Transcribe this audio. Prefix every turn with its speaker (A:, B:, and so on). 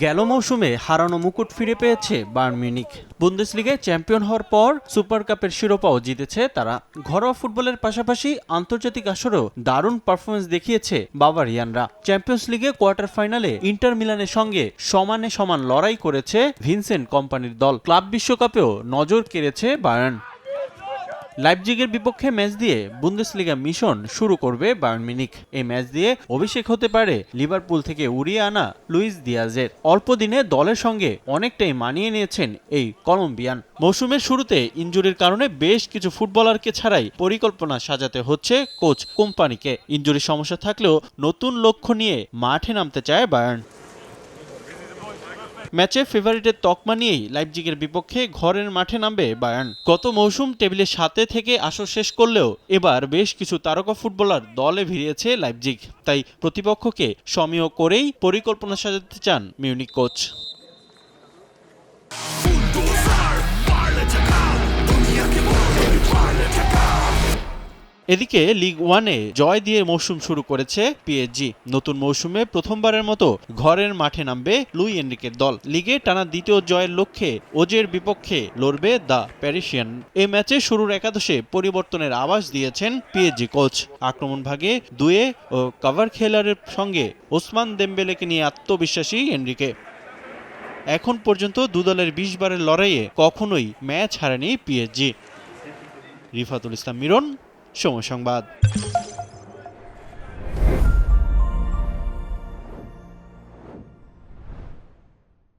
A: গেল মৌসুমে হারানো মুকুট ফিরে পেয়েছে বায়ার্ন মিউনিখ বুন্দেসলিগায় চ্যাম্পিয়ন হওয়ার পর সুপার কাপের শিরোপাও জিতেছে তারা। ঘরোয়া ফুটবলের পাশাপাশি আন্তর্জাতিক আসরেও দারুণ পারফরমেন্স দেখিয়েছে বাবার বাভারিয়ানরা। চ্যাম্পিয়ন্স লিগে কোয়ার্টার ফাইনালে ইন্টার মিলানের সঙ্গে সমানে সমান লড়াই করেছে ভিনসেন্ট কোম্পানির দল। ক্লাব বিশ্বকাপেও নজর কেড়েছে বায়ার্ন। লাইপজিগের বিপক্ষে ম্যাচ দিয়ে বুন্দেসলিগা মিশন শুরু করবে বায়ার্ন মিনিক এই ম্যাচ দিয়ে অভিষেক হতে পারে লিভারপুল থেকে উড়িয়ে আনা লুইস দিয়াজের। অল্প দিনে দলের সঙ্গে অনেকটাই মানিয়ে নিয়েছেন এই কলম্বিয়ান। মৌসুমের শুরুতে ইনজুরির কারণে বেশ কিছু ফুটবলারকে ছাড়াই পরিকল্পনা সাজাতে হচ্ছে কোচ কোম্পানিকে। ইনজুরির সমস্যা থাকলেও নতুন লক্ষ্য নিয়ে মাঠে নামতে চায় বায়ার্ন। ম্যাচে ফেভারিটের তকমা নিয়েই লাইপজিগের বিপক্ষে ঘরের মাঠে নামবে বায়ার্ন। গত মৌসুম টেবিলে সাথে থেকে আসর শেষ করলেও এবার বেশ কিছু তারকা ফুটবলার দলে ভিড়িয়েছে লাইপজিগ। তাই প্রতিপক্ষকে সমীহ করেই পরিকল্পনা সাজাতে চান মিউনিক কোচ। এদিকে লিগ ওয়ানে জয় দিয়ে মৌসুম শুরু করেছে পিএসজি নতুন মৌসুমে প্রথমবারের মতো ঘরের মাঠে নামবে লুই এনরিকের দল। লিগে টানা দ্বিতীয় জয়ের লক্ষ্যে ওজের বিপক্ষে লড়বে দ্য প্যারিসিয়ান এই ম্যাচে শুরুর একাদশে পরিবর্তনের আভাস দিয়েছেন পিএসজি কোচ আক্রমণ ভাগে দুয়ে ও কাভার খেলারের সঙ্গে ওসমান দেমবেলেকে নিয়ে আত্মবিশ্বাসী এনরিকে। এখন পর্যন্ত দু দলের বিশ বারের লড়াইয়ে কখনোই ম্যাচ হারেনি পিএসজি রিফাতুল ইসলাম মিরন 上午上班